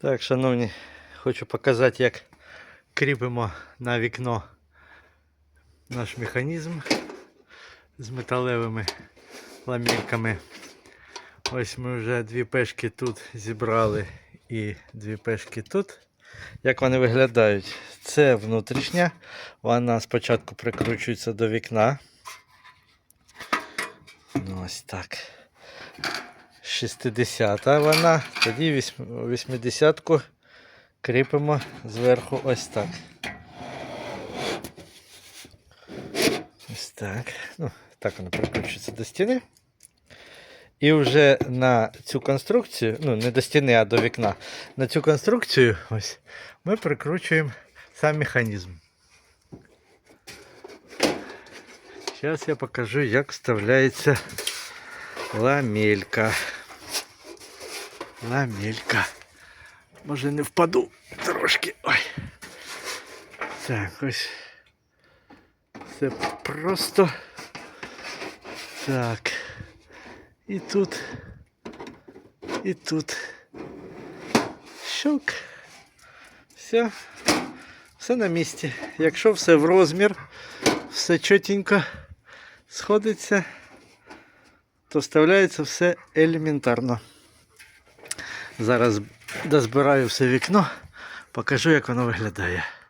Так, шановні, хочу показати, як кріпимо на вікно наш механізм з металевими ламельками. Ось ми вже дві пешки тут зібрали і дві пешки тут. Як вони виглядають? Це внутрішня. Вона спочатку прикручується до вікна. Ну, ось так. 60 вона, тоді 80-ку кріпимо зверху ось так. Ось так. Ну, так вона прикручується до стіни. І вже на цю конструкцію, ну не до стіни, а до вікна, на цю конструкцію ось ми прикручуємо сам механізм. Зараз я покажу, як вставляється ламелька. Ламелька. Може не впаду трошки. Ой. Так, ось. Все просто. Так. І тут. І тут. Щук. Все. Все на місці. Якщо все в розмір, все чотенько сходиться, то вставляється все елементарно. Зараз дозбираю все вікно, покажу, як воно виглядає.